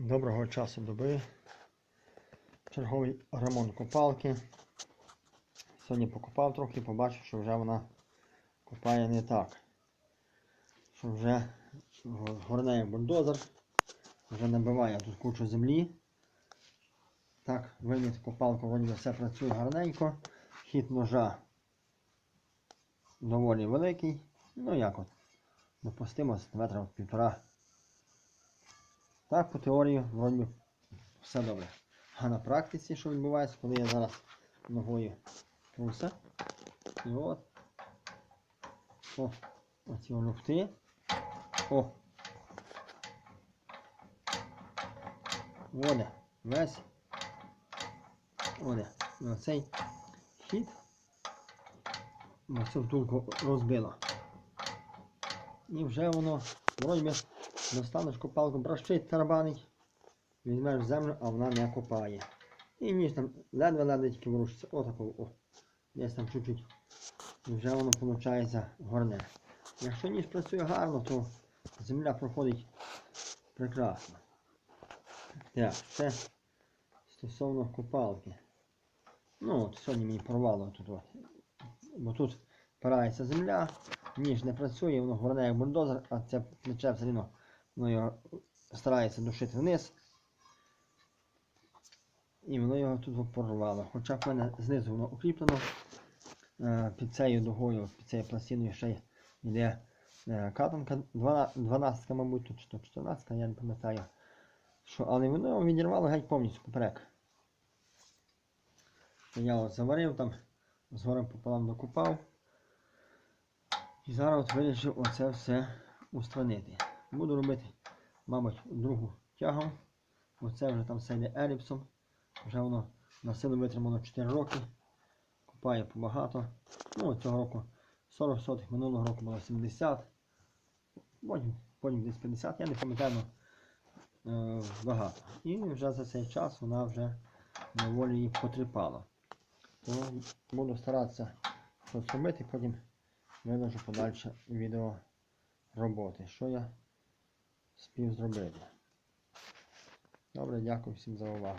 Доброго часу доби. Черговий ремонт копалки. Сьогодні покопав трохи, побачив, що вже вона копає не так. Що вже горне як бульдозер, вже набиває тут кучу землі. Так, виніс копалку, вроді все працює гарненько. Хід ножа доволі великий. Ну як от, допустимо, метра півтора. Так, по теорії, вроді все добре. А на практиці, що відбувається, коли я зараз ногою труся. І от. О, оці люфти. О. Оде, весь. Оде. І оцей хід. Оцю втулку розбило. І вже воно, вроді достанеш копалку, бращить тарабанить, візьмеш землю, а вона не копає. І ніж там ледве-ледве тільки ворушиться. Отако, о. Десь там чуть-чуть. Вже воно виходить горне. Якщо ніж працює гарно, то земля проходить прекрасно. Так, це стосовно копалки. Ну от сьогодні мені порвало тут от. Бо тут впирається земля, ніж не працює, воно горне як бульдозер, а це плече все рівно воно його старається душити вниз. І воно його тут порвало. Хоча в мене знизу воно укріплено. Е, Під цією дугою, під цією пластиною ще йде е, катанка 12, мабуть, тут чи то 14, я не пам'ятаю. Що, але воно його відірвало геть повністю поперек. Я от заварив там, згорем пополам докупав. І зараз от вирішив оце все устранити. Буду робити, мабуть, другу тягом. Оце вже там все йде еліпсом. Вже воно на силу витримано 4 роки. Купає побагато. Ну, цього року 40 сотих, минулого року було 70. Потім, потім десь 50, я не пам'ятаю, але е, багато. І вже за цей час вона вже доволі її потріпала. Тому буду старатися щось потім виложу подальше відео роботи, що я спів зробити. Добре, дякую всім за увагу.